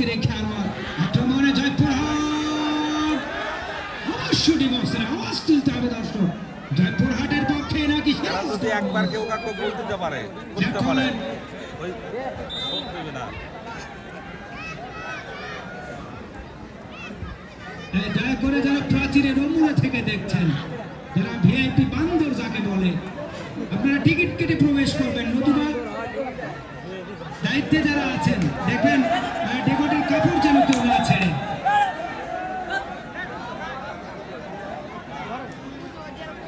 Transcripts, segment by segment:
আজকের এই খেলোয়াড় আক্রমণে জয়পুরহাট অবশ্যই ডিবক্সের আওয়াজ তুলতে হবে দর্শক। জয়পুরহাটের পক্ষে নাকি যদি একবার কেউ কাউকে গোল দিতে পারে করতে পারে। ওই দেবে না দয়া করে যারা প্রাচীরের অমূলে থেকে দেখছেন যারা ভিআইপি বান্দর যাকে বলে আপনারা টিকিট কেটে প্রবেশ করবেন। নতুবা দায়িত্বে যারা আছেন দেখবেন আহ, ডেকোটের কাপড় যেন কেউ না ছেড়ে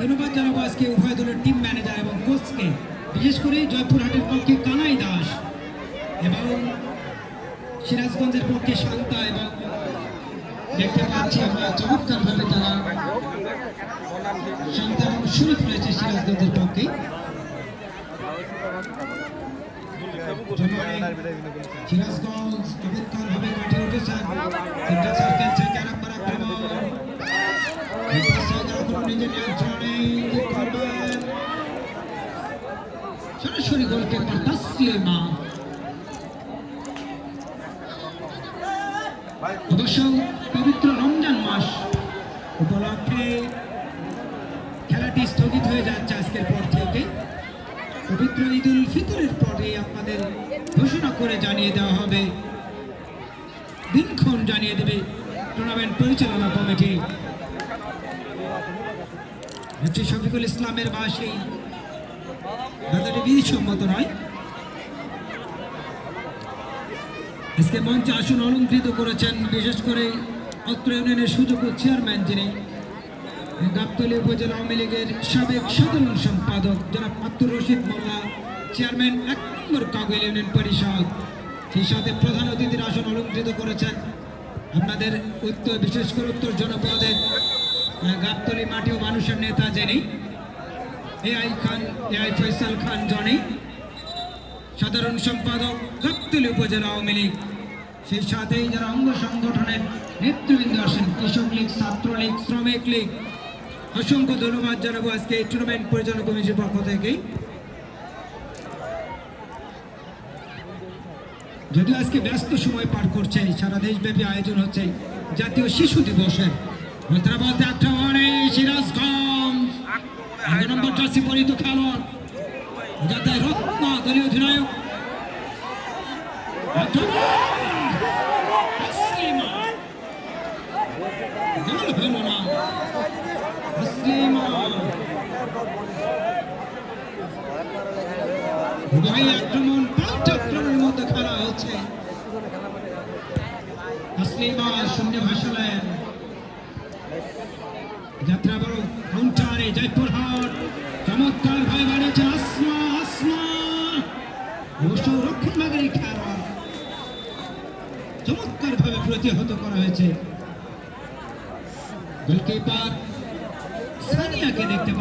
ধন্যবাদ জানাব আজকে উভয় দলের টিম ম্যানেজার এবং কোচকে বিশেষ করে জয়পুরহাটের পক্ষে কানাই দাস এবং সিরাজগঞ্জের পক্ষে শান্তা এবং দেখতে পাচ্ছি আমরা চমৎকার ভাবে তারা শান্তা এবং শরীফ রয়েছে সিরাজগঞ্জের পক্ষে। সিরাজগঞ্জ চমৎকার ভাবে কাটিয়ে উঠেছেন সরাসরি গোলকিপার তাসলিমা অবশ্য পবিত্র রমজান মাস উপলক্ষে খেলাটি স্থগিত হয়ে যাচ্ছে আজকের পর থেকে। পবিত্র ঈদ উল ফিতরের পরে আপনাদের ঘোষণা করে জানিয়ে দেওয়া হবে। দিনক্ষণ জানিয়ে দেবে টুর্নামেন্ট পরিচালনা কমিটি। হচ্ছে শফিকুল ইসলামের বাসী কথাটি বিধিসম্মত নয়। আজকে মঞ্চে আসন অলঙ্কৃত করেছেন, বিশেষ করে অত্র ইউনিয়নের সুযোগ্য চেয়ারম্যান যিনি। গাবতলী উপজেলা আওয়ামী লীগের সাবেক সাধারণ সম্পাদক জনাব আব্দুর রশিদ মোল্লা, চেয়ারম্যান এক নম্বর কাগল ইউনিয়ন পরিষদ। সেই সাথে প্রধান অতিথির আসন অলঙ্কৃত করেছেন। আপনাদের উত্তর, বিশেষ করে উত্তর জনপদের গাবতলী মাটি ও মানুষের নেতা যিনি। AI Khan AI Khan Johnny, সাধারণ সম্পাদক উপজেলা আওয়ামী লীগ। সেই যারা অঙ্গ সংগঠনের নেতৃবৃন্দ আসেন কৃষক লীগ ছাত্রলীগ শ্রমিক লীগ, অসংখ্য ধন্যবাদ জানাব আজকে এই টুর্নামেন্ট পরিচালনা কমিটির পক্ষ থেকে যদিও আজকে ব্যস্ত সময় পার করছে, সারা দেশব্যাপী আয়োজন হচ্ছে জাতীয় শিশু দিবসের। হায়দ্রাবাদে আক্রমণে সিরাজগঞ্জ। এক নম্বর জার্সি পরিহিত খেলোয়াড়, যাতে রত্ন দলীয় অধিনায়ক আক্রমণ! আক্রমণের মধ্যে খেলা হচ্ছে তাসলিমা শূন্য ভাসালেন প্রতিহত করা হয়েছে। গোলকিপার সানিয়াকে দেখতে